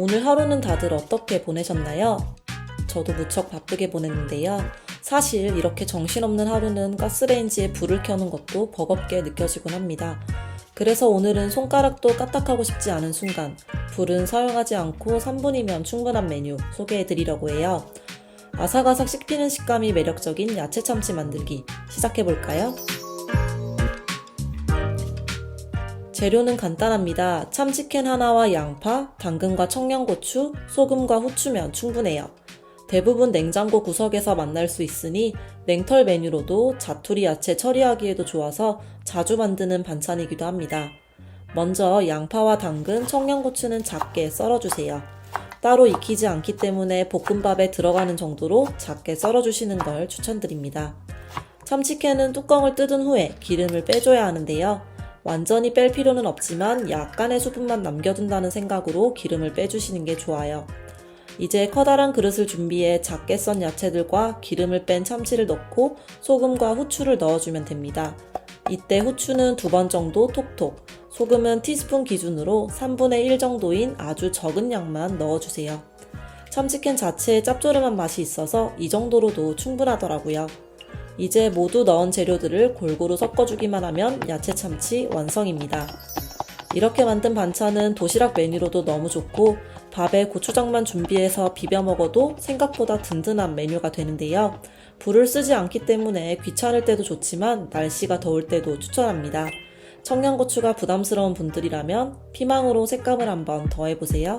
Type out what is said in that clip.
오늘 하루는 다들 어떻게 보내셨나요? 저도 무척 바쁘게 보냈는데요. 사실 이렇게 정신없는 하루는 가스레인지에 불을 켜는 것도 버겁게 느껴지곤 합니다. 그래서 오늘은 손가락도 까딱하고 싶지 않은 순간, 불은 사용하지 않고 3분이면 충분한 메뉴 소개해 드리려고 해요. 아삭아삭 씹히는 식감이 매력적인 야채 참치 만들기 시작해 볼까요? 재료는 간단합니다. 참치캔 하나와 양파, 당근과 청양고추, 소금과 후추면 충분해요. 대부분 냉장고 구석에서 만날 수 있으니 냉털 메뉴로도 자투리 야채 처리하기에도 좋아서 자주 만드는 반찬이기도 합니다. 먼저 양파와 당근, 청양고추는 작게 썰어주세요. 따로 익히지 않기 때문에 볶음밥에 들어가는 정도로 작게 썰어주시는 걸 추천드립니다. 참치캔은 뚜껑을 뜯은 후에 기름을 빼줘야 하는데요. 완전히 뺄 필요는 없지만 약간의 수분만 남겨둔다는 생각으로 기름을 빼주시는 게 좋아요. 이제 커다란 그릇을 준비해 작게 썬 야채들과 기름을 뺀 참치를 넣고 소금과 후추를 넣어주면 됩니다. 이때 후추는 두 번 정도 톡톡, 소금은 티스푼 기준으로 3분의 1 정도인 아주 적은 양만 넣어주세요. 참치캔 자체에 짭조름한 맛이 있어서 이 정도로도 충분하더라고요. 이제 모두 넣은 재료들을 골고루 섞어주기만 하면 야채 참치 완성입니다. 이렇게 만든 반찬은 도시락 메뉴로도 너무 좋고 밥에 고추장만 준비해서 비벼 먹어도 생각보다 든든한 메뉴가 되는데요. 불을 쓰지 않기 때문에 귀찮을 때도 좋지만 날씨가 더울 때도 추천합니다. 청양고추가 부담스러운 분들이라면 피망으로 색감을 한번 더해보세요.